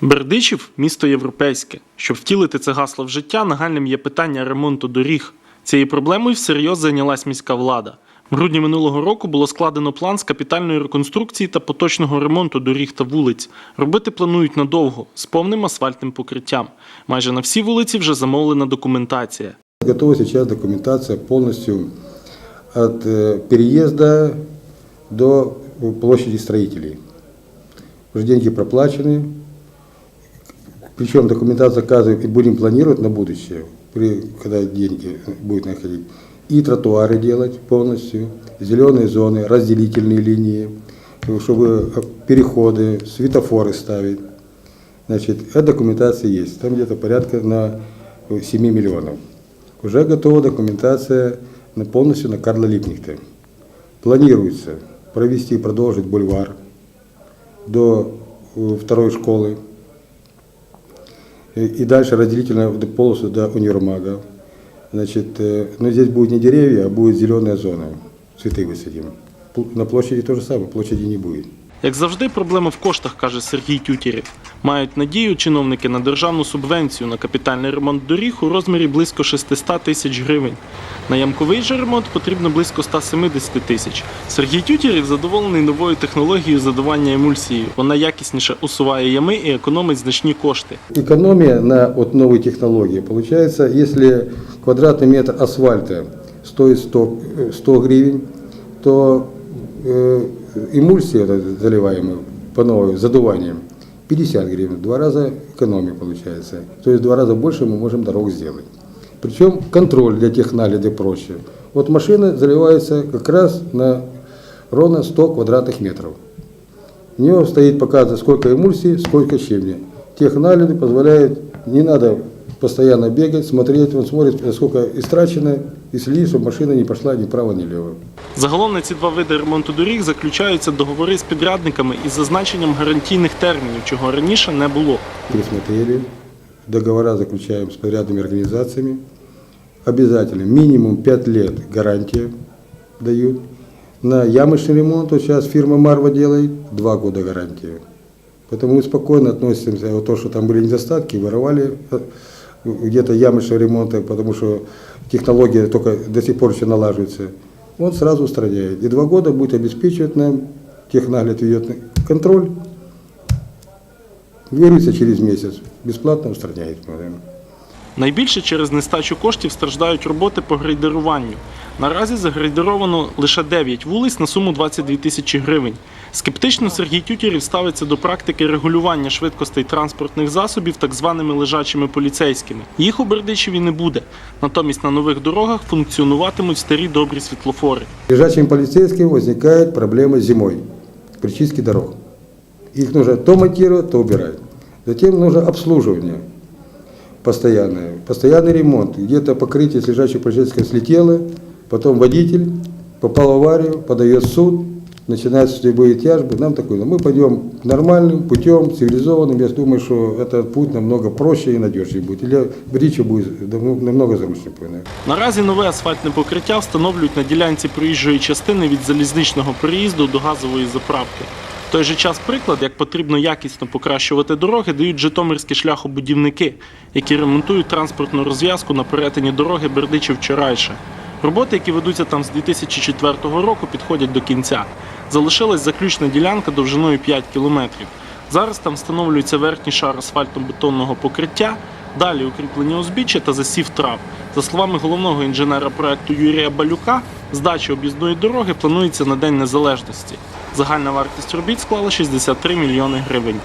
Бердичів місто європейське. Щоб втілити це гасло в життя, нагальним є питання ремонту доріг. Цією проблемою всерйоз зайнялась міська влада. В грудні минулого року було складено план з капітальної реконструкції та поточного ремонту доріг та вулиць. Робити планують надовго з повним асфальтним покриттям. Майже на всі вулиці вже замовлена документація. Готова сейчас документация полностью от э, переезда до площади строителей. Уже деньги проплачены. Причем документацию заказываем и будем планировать на будущее, при, когда деньги будут находить. И тротуары делать полностью, зеленые зоны, разделительные линии, чтобы переходы, светофоры ставить. Значит, эта документация есть. Там где-то порядка на 7 миллионов. Уже готова документация на полностью на Карла Липнихта. Планируется провести и продолжить бульвар до э, второй школы. И и дальше разделительную полосу до универмага. Значит, э, но здесь будет не деревья, а будет зеленая зона. Цветы высадим. Пл- На площади то же самое, площади не будет. Як завжди, проблема в коштах, каже Сергій Тютєрів. Мають надію чиновники на державну субвенцію на капітальний ремонт доріг у розмірі близько 600 тисяч гривень. На ямковий же ремонт потрібно близько 170 тисяч. Сергій Тютєрів задоволений новою технологією задування емульсією. Вона якісніше усуває ями і економить значні кошти. Экономия на вот новой технологии получается, если квадратный метр асфальта стоит 100, э, 100 гривен, то э, эмульсия вот эта заливаемая по новой, задуванием, 50 гривен. В Два раза экономия получается. То есть в два раза больше мы можем дорог сделать. Причем контроль для техналит и прочее. Вот машина заливается как раз на ровно 100 квадратных метров. У него стоит показывает, сколько эмульсии, сколько щебня. Техналиды позволяют, не надо постоянно бегать, смотреть, он смотрит, сколько истрачено, и следит, чтобы машина не пошла ни вправо, ни влево. Загалом на ці два види ремонту доріг заключаються договори з підрядниками із зазначенням гарантійних термінів, чого раніше не було. Пересмотрели, договора заключаем с подрядными организациями. Обязательно, минимум 5 лет гарантия дают. На ямочный ремонт, вот сейчас фирма Марва делает, 2 года гарантия. Поэтому мы спокойно относимся, вот то, что там были недостатки, воровали э, где-то ямочного ремонта, потому что технология только до сих пор еще налаживается. Он сразу устраняет. И два года будет обеспечивать нам, технаглед ведет контроль, Вернется через месяц, бесплатно устраняет. наверное. Найбільше через нестачу коштів страждають роботи по грейдеруванню. Наразі загрейдеровано лише 9 вулиць на суму 22 тисячі гривень. Скептично Сергій Тютєрів ставиться до практики регулювання швидкостей транспортних засобів так званими лежачими поліцейськими. Їх у Бердичеві не буде. Натомість на нових дорогах функціонуватимуть старі добрі світлофори. Лежачим полицейским возникает проблема зимой при чистке дорог. Их нужно то монтировать, то убирать. Затем нужно обслуживание постоянное, постоянный ремонт. Где-то покрытие с лежачего полицейского слетело, потом водитель попал в аварию, подает в суд, начинаются судебные тяжбы. Нам такой, мы пойдем нормальным путем, цивилизованным. Я думаю, что этот путь намного проще и надежнее будет. Или Брича будет намного намного зручнее. наверное. Наразі нове асфальтне покриття встановлюють на ділянці проїжджої частини від залізничного переїзду до газової заправки. В той же час приклад, як потрібно якісно покращувати дороги, дають житомирські шляхобудівники, які ремонтують транспортну розв'язку на перетині дороги Бердичів-Чорайше. Роботи, які ведуться там з 2004 року, підходять до кінця. Залишилась заключна ділянка довжиною 5 кілометрів. Зараз там встановлюється верхній шар асфальтобетонного покриття, далі укріплення узбіччя та засів трав. За словами головного інженера проекту Юрія Балюка, здача об'їзної дороги планується на День Незалежності. Загальна вартість робіт склала 63 мільйони гривень.